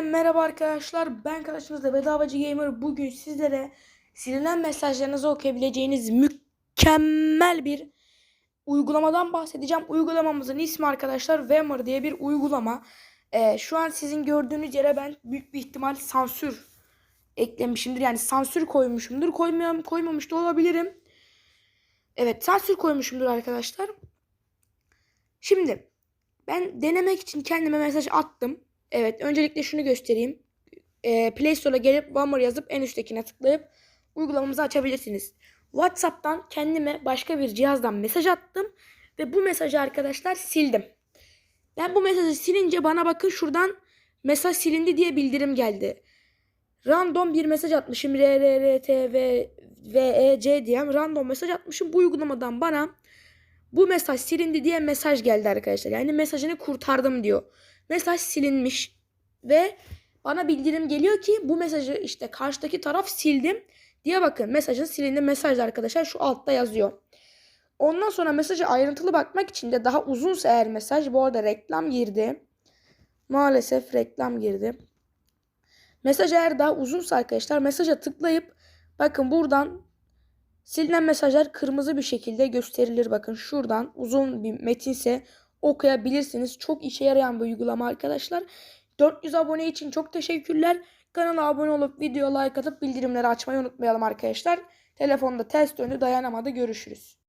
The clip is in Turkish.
merhaba arkadaşlar. Ben karşınızda Bedavacı Gamer. Bugün sizlere silinen mesajlarınızı okuyabileceğiniz mükemmel bir uygulamadan bahsedeceğim. Uygulamamızın ismi arkadaşlar Whammer diye bir uygulama. Ee, şu an sizin gördüğünüz yere ben büyük bir ihtimal sansür eklemişimdir. Yani sansür koymuşumdur. Koymam, koymamış da olabilirim. Evet sansür koymuşumdur arkadaşlar. Şimdi ben denemek için kendime mesaj attım. Evet öncelikle şunu göstereyim. Ee, Play Store'a gelip Whammer yazıp en üsttekine tıklayıp uygulamamızı açabilirsiniz. WhatsApp'tan kendime başka bir cihazdan mesaj attım. Ve bu mesajı arkadaşlar sildim. Ben bu mesajı silince bana bakın şuradan mesaj silindi diye bildirim geldi. Random bir mesaj atmışım. R, R, R, T, V, V, E, C diye random mesaj atmışım. Bu uygulamadan bana bu mesaj silindi diye mesaj geldi arkadaşlar. Yani mesajını kurtardım diyor. Mesaj silinmiş ve bana bildirim geliyor ki bu mesajı işte karşıdaki taraf sildim diye bakın mesajın silindi mesaj arkadaşlar şu altta yazıyor. Ondan sonra mesajı ayrıntılı bakmak için de daha uzunsa eğer mesaj bu arada reklam girdi. Maalesef reklam girdi. Mesaj eğer daha uzunsa arkadaşlar mesaja tıklayıp bakın buradan silinen mesajlar kırmızı bir şekilde gösterilir. Bakın şuradan uzun bir metinse okuyabilirsiniz. Çok işe yarayan bir uygulama arkadaşlar. 400 abone için çok teşekkürler. Kanala abone olup video like atıp bildirimleri açmayı unutmayalım arkadaşlar. Telefonda test döndü dayanamadı görüşürüz.